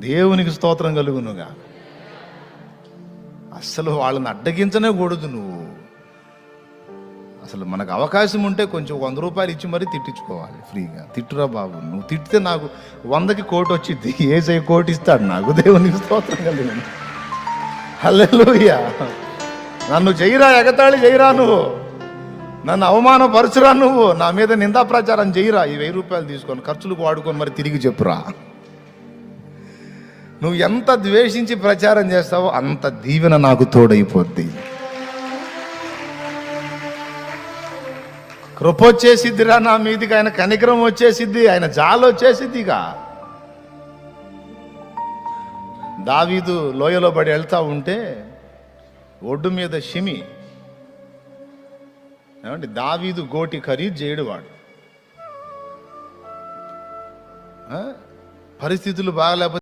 దేవునికి స్తోత్రం కలుగునుగా. అస్సలు వాళ్ళని అడ్డగించనే కూడదు నువ్వు. అసలు మనకు అవకాశం ఉంటే కొంచెం వంద రూపాయలు ఇచ్చి మరీ తిట్టించుకోవాలి ఫ్రీగా. తిట్టురా బాబు నువ్వు తిట్టితే నాకు వందకి కోటి వచ్చింది ఏసై కోటి ఇస్తాడు నాకు. దేవునికి స్తోత్రం కలిగింది హల్లెలూయా. నన్ను చెయ్యిరా ఎగతాళి చెయ్యిరా నువ్వు. నన్ను అవమానపరచురా నువ్వు. నా మీద నిందా ప్రచారం చెయ్యిరా ఈ వెయ్యి రూపాయలు తీసుకొని ఖర్చులకు వాడుకొని మరి తిరిగి చెప్పురా. నువ్వు ఎంత ద్వేషించి ప్రచారం చేస్తావో అంత దీవెన నాకు తోడైపోద్ది. కృప వచ్చేసిద్దిరా నా మీదికి ఆయన కనికరం వచ్చేసిద్ది ఆయన జాలు వచ్చేసిద్దిగా. దావీదు లోయలో పడి వెళ్తా ఉంటే ఒడ్డు మీద షిమి ఏమంటే దావీదు గోటి ఖరీదు చేయడువాడు. పరిస్థితులు బాగలేకపోతే